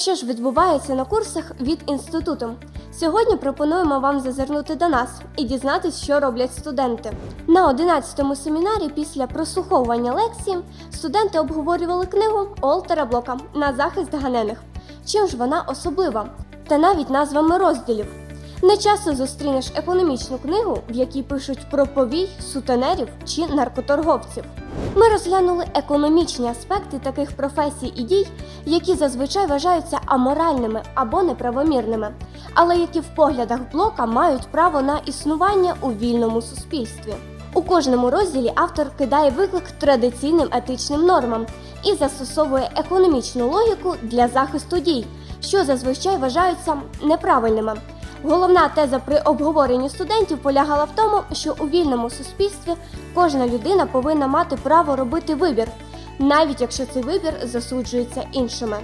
що ж відбувається на курсах від інституту? Сьогодні пропонуємо вам зазирнути до нас і дізнатись, що роблять студенти. На 11-му семінарі після прослуховування лекції студенти обговорювали книгу Олтера Блока на захист ганених. Чим ж вона особлива? Та навіть назвами розділів. Не часто зустрінеш економічну книгу, в якій пишуть про повій, сутенерів чи наркоторговців. Ми розглянули економічні аспекти таких професій і дій, які зазвичай вважаються аморальними або неправомірними, але які в поглядах блока мають право на існування у вільному суспільстві. У кожному розділі автор кидає виклик традиційним етичним нормам і застосовує економічну логіку для захисту дій, що зазвичай вважаються неправильними. Головна теза при обговоренні студентів полягала в тому, що у вільному суспільстві кожна людина повинна мати право робити вибір, навіть якщо цей вибір засуджується іншими.